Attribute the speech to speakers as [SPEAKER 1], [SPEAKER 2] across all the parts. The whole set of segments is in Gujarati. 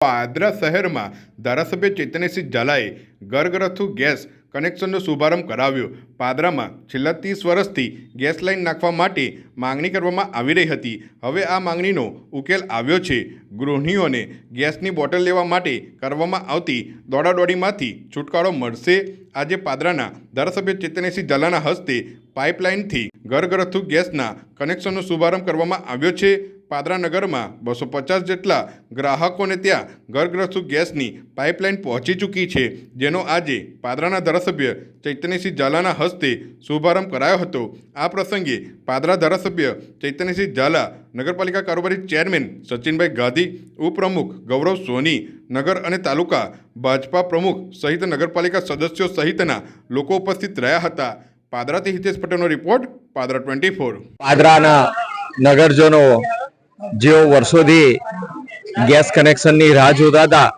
[SPEAKER 1] પાદરા શહેરમાં ધારાસભ્ય ચેતનેસિંહ ઝાલાએ ગરગરથુ ગેસ કનેક્શનનો શુભારંભ કરાવ્યો. પાદરામાં છેલ્લા ત્રીસ વર્ષથી ગેસ લાઇન નાખવા માટે માંગણી કરવામાં આવી રહી હતી. હવે આ માંગણીનો ઉકેલ આવ્યો છે. ગૃહિણીઓને ગેસની બોટલ લેવા માટે કરવામાં આવતી દોડાદોડીમાંથી છુટકારો મળશે. આજે પાદરાના ધારાસભ્ય ચેતનેસિંહ ઝાલાના હસ્તે પાઇપલાઇનથી ઘરગથ્થુ ગેસના કનેક્શનનો શુભારંભ કરવામાં આવ્યો છે. પાદરા નગરમાં બસો પચાસ જેટલા ગ્રાહકોને ત્યાં ઘરગ્રસ્તુ ગેસની પાઇપલાઇન પહોંચી ચૂકી છે, જેનો આજે પાદરાના ધારાસભ્ય ચૈતન્યસિંહ ઝાલાના હસ્તે શુભારંભ કરાયો હતો. આ પ્રસંગે પાદરા ધારાસભ્ય ચૈતન્યસિંહ ઝાલા, નગરપાલિકા કારોબારી ચેરમેન સચિનભાઈ ગાંધી, ઉપપ્રમુખ ગૌરવ સોની, નગર અને તાલુકા ભાજપા પ્રમુખ સહિત નગરપાલિકા સદસ્યો સહિતના લોકો ઉપસ્થિત રહ્યા હતા. પાદરાથી હિતેશ પટેલનો રિપોર્ટ, પાદરા ટ્વેન્ટી ફોર.
[SPEAKER 2] પાદરાના નગરજનો જેઓ વર્ષોથી ગેસ કનેક્શનની રાહ જોતા હતા,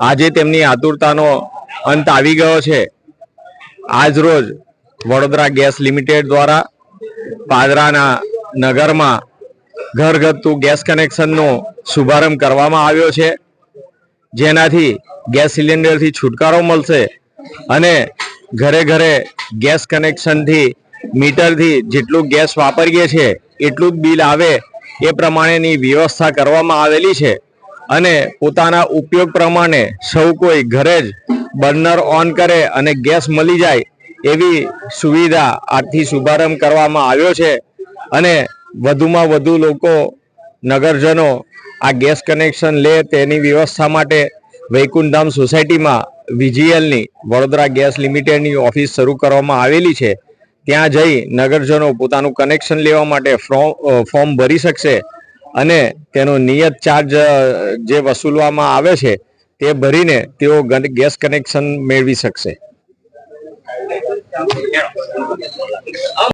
[SPEAKER 2] આજે તેમની આતુરતાનો અંત આવી ગયો છે. આજ રોજ વડોદરા ગેસ લિમિટેડ દ્વારા પાદરાના નગરમાં ઘરગથ્થુ ગેસ કનેક્શનનો શુભારંભ કરવામાં આવ્યો છે. જેનાથી ગેસ સિલિન્ડરથી છુટકારો મળશે અને ઘરે ઘરે ગેસ કનેક્શનથી મીટરથી જેટલું ગેસ વાપરીએ છીએ, એટલું જ બિલ આવે એ પ્રમાણેની વ્યવસ્થા કરવામાં આવેલી છે અને પોતાના ઉપયોગ પ્રમાણે સૌ કોઈ ઘરે જ બર્નર ઓન કરે અને ગેસ મળી જાય એવી સુવિધા આજથી શુભારંભ કરવામાં આવ્યો છે અને વધુમાં વધુ લોકો, નગરજનો આ ગેસ કનેક્શન લે તેની વ્યવસ્થા માટે વૈકુંઠધામ સોસાયટીમાં વીજીએલની વડોદરા ગેસ લિમિટેડની ઓફિસ શરૂ કરવામાં આવેલી છે. ત્યાં જઈ નગરજનો પોતાનું કનેક્શન લેવા માટે ફ્રો- ફોર્મ ભરી શકશે અને તેનો નિયત ચાર્જ જે વસૂલવામાં આવે છે તે ભરીને તેઓ ગેસ કનેક્શન મેળવી શકશે.